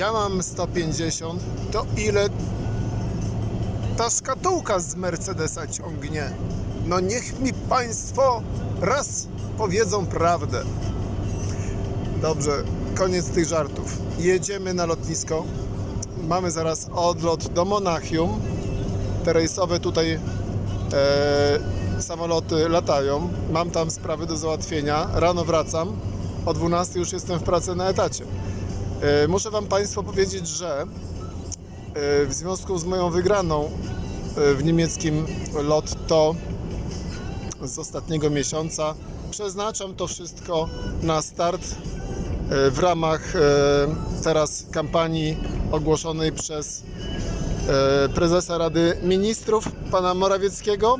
ja mam 150, to ile ta szkatułka z Mercedesa ciągnie? No niech mi Państwo raz powiedzą prawdę. Dobrze, koniec tych żartów. Jedziemy na lotnisko. Mamy zaraz odlot do Monachium. Te rejsowe tutaj e, samoloty latają. Mam tam sprawy do załatwienia. Rano wracam. O 12 już jestem w pracy na etacie. E, muszę Wam Państwo powiedzieć, że e, w związku z moją wygraną e, w niemieckim Lotto z ostatniego miesiąca przeznaczam to wszystko na start w ramach teraz kampanii ogłoszonej przez prezesa Rady Ministrów pana Morawieckiego.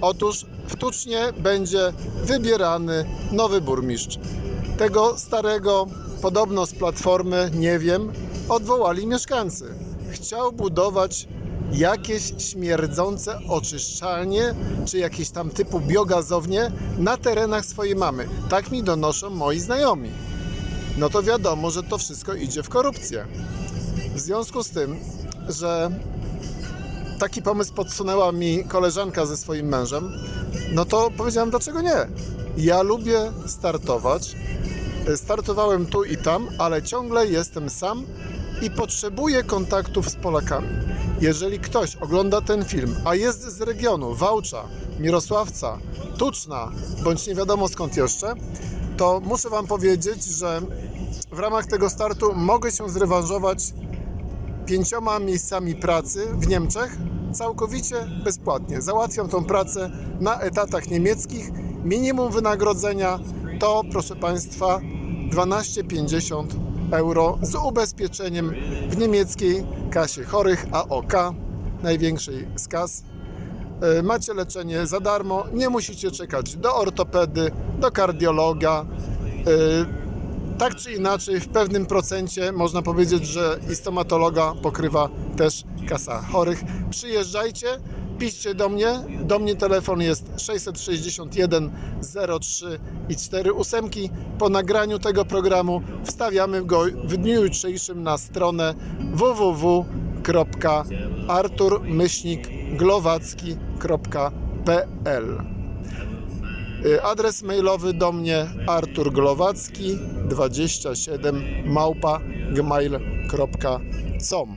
Otóż w Tucznie będzie wybierany nowy burmistrz. Tego starego, podobno z platformy, nie wiem, odwołali mieszkańcy. Chciał budować jakieś śmierdzące oczyszczalnie, czy jakieś tam typu biogazownie na terenach swojej mamy. Tak mi donoszą moi znajomi. No to wiadomo, że to wszystko idzie w korupcję. W związku z tym, że taki pomysł podsunęła mi koleżanka ze swoim mężem, no to powiedziałem, dlaczego nie? Ja lubię startować. Startowałem tu i tam, ale ciągle jestem sam i potrzebuję kontaktów z Polakami. Jeżeli ktoś ogląda ten film, a jest z regionu Wałcza, Mirosławca, Tuczna, bądź nie wiadomo skąd jeszcze, to muszę Wam powiedzieć, że w ramach tego startu mogę się zrewanżować pięcioma miejscami pracy w Niemczech całkowicie bezpłatnie. Załatwiam tą pracę na etatach niemieckich. Minimum wynagrodzenia to, proszę Państwa, 12,50 euro z ubezpieczeniem w niemieckiej kasie chorych AOK, największej z kas. E, Macie leczenie za darmo, nie musicie czekać do ortopedy, do kardiologa. E, tak czy inaczej, w pewnym procencie można powiedzieć, że i stomatologa pokrywa też kasa chorych. Przyjeżdżajcie, piszcie do mnie. Do mnie telefon jest 661 03 i 4 ósemki. Po nagraniu tego programu wstawiamy go w dniu jutrzejszym na stronę www.artur-glowacki.pl Y, Adres mailowy do mnie arturglowacki 27 małpa gmail.com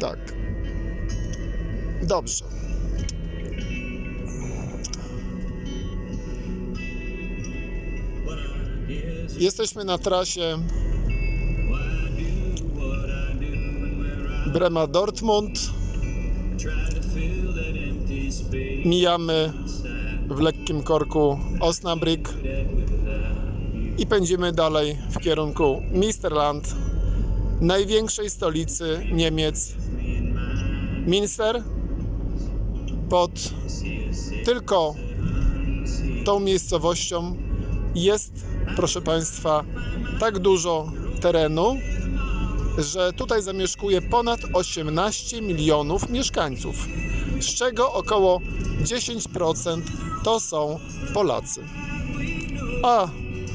Tak. Dobrze. Jesteśmy na trasie Brema Dortmund. Mijamy w lekkim korku Osnabrück i pędzimy dalej w kierunku Misterland, największej stolicy Niemiec, Minster. Pod tylko tą miejscowością jest, proszę Państwa, tak dużo terenu, że tutaj zamieszkuje ponad 18 milionów mieszkańców, z czego około 10% to są Polacy, a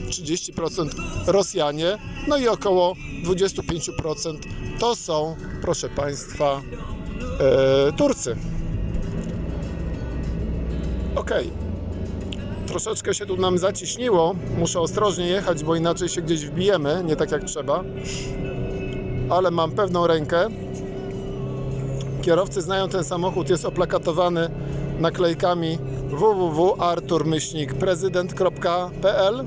30% Rosjanie, no i około 25% to są, proszę Państwa, e, Turcy. Okej. Troszeczkę się tu nam zaciśniło. Muszę ostrożnie jechać, bo inaczej się gdzieś wbijemy, nie tak jak trzeba. Ale mam pewną rękę. Kierowcy znają ten samochód, jest oplakatowany naklejkami www.artur-prezydent.pl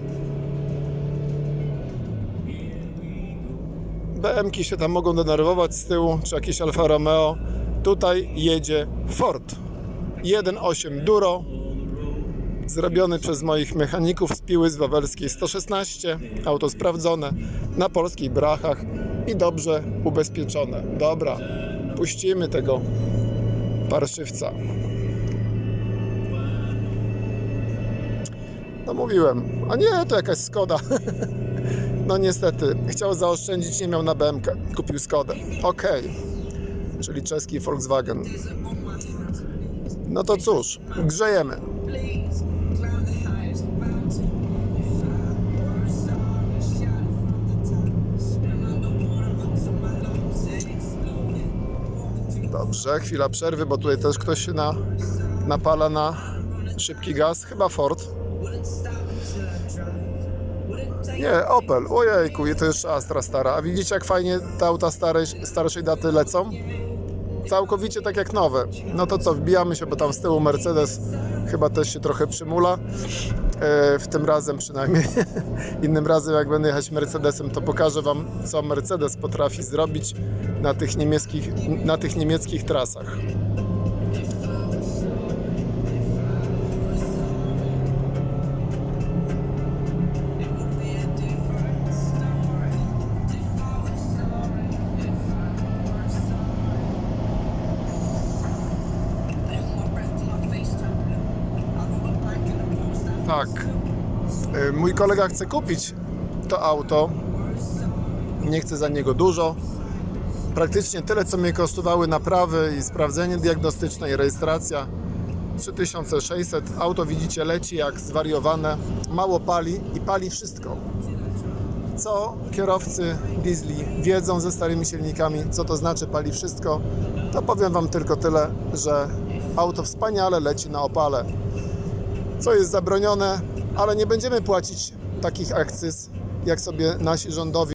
BM-ki się tam mogą denerwować z tyłu, czy jakieś Alfa Romeo. Tutaj jedzie Ford 1.8 Duro, zrobiony przez moich mechaników z Piły z Wawelskiej 116, auto sprawdzone, na polskich brachach i dobrze ubezpieczone. Dobra, puścimy tego parszywca. No mówiłem, a nie, to jakaś Skoda. No niestety, chciał zaoszczędzić, nie miał na BMK, kupił Skodę. Okej, czyli czeski Volkswagen. No to cóż, grzejemy. Dobrze, chwila przerwy, bo tutaj też ktoś się na, napala na szybki gaz. Chyba Ford. Nie, Opel. Ojejku, to jeszcze Astra stara. A widzicie, jak fajnie te auta starej, starszej daty lecą? Całkowicie tak jak nowe. No to co, wbijamy się, bo tam z tyłu Mercedes chyba też się trochę przymula. E, w tym razem przynajmniej. Innym razem, jak będę jechać Mercedesem, to pokażę Wam, co Mercedes potrafi zrobić na tych niemieckich, na tych niemieckich trasach. Tak. Y, Mój kolega chce kupić to auto. Nie chce za niego dużo. Praktycznie tyle, co mnie kosztowały naprawy i sprawdzenie diagnostyczne i rejestracja. 3600. Auto widzicie leci jak zwariowane. Mało pali i pali wszystko. Co kierowcy diesli wiedzą ze starymi silnikami, co to znaczy pali wszystko, to powiem Wam tylko tyle, że auto wspaniale leci na opale co jest zabronione, ale nie będziemy płacić takich akcyz, jak sobie nasi rządowi